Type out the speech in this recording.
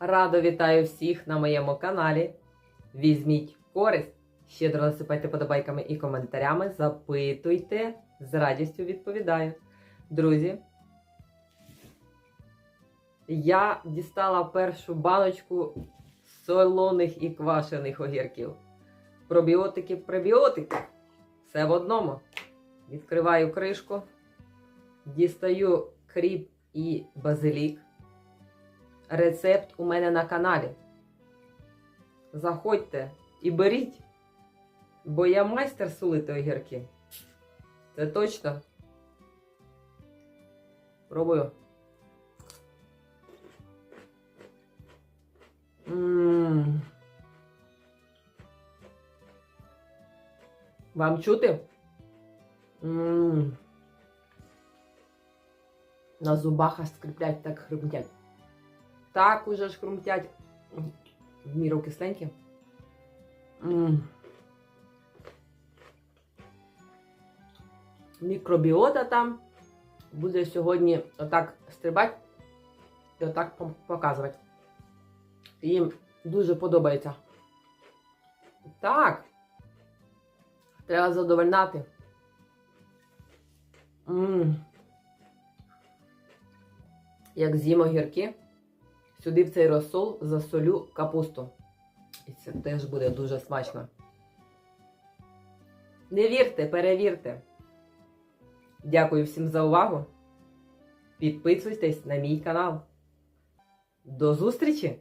Радо вітаю всіх на моєму каналі. Візьміть користь, щедро насипайте подобайками і коментарями, запитуйте, з радістю відповідаю. Друзі, я дістала першу баночку солоних і квашених огірків. Пробіотики, пребіотики. Все в одному. Відкриваю кришку, дістаю кріп і базилік. Рецепт у мене на каналі. Заходьте і беріть, бо я майстер солити огірки. Це точно. Пробую. М. Вам чути? М. На зубах скриплять, так хрумтять. Так уже ж хрумтять. В міру кисленькі. Мікробіота там буде сьогодні отак стрибати і отак показувати. Їм дуже подобається. Так. Треба задовольнати. М. Як з'їм огірки, сюди в цей розсол засолю капусту. І це теж буде дуже смачно. Не вірте, перевірте. Дякую всім за увагу. Підписуйтесь на мій канал. До зустрічі!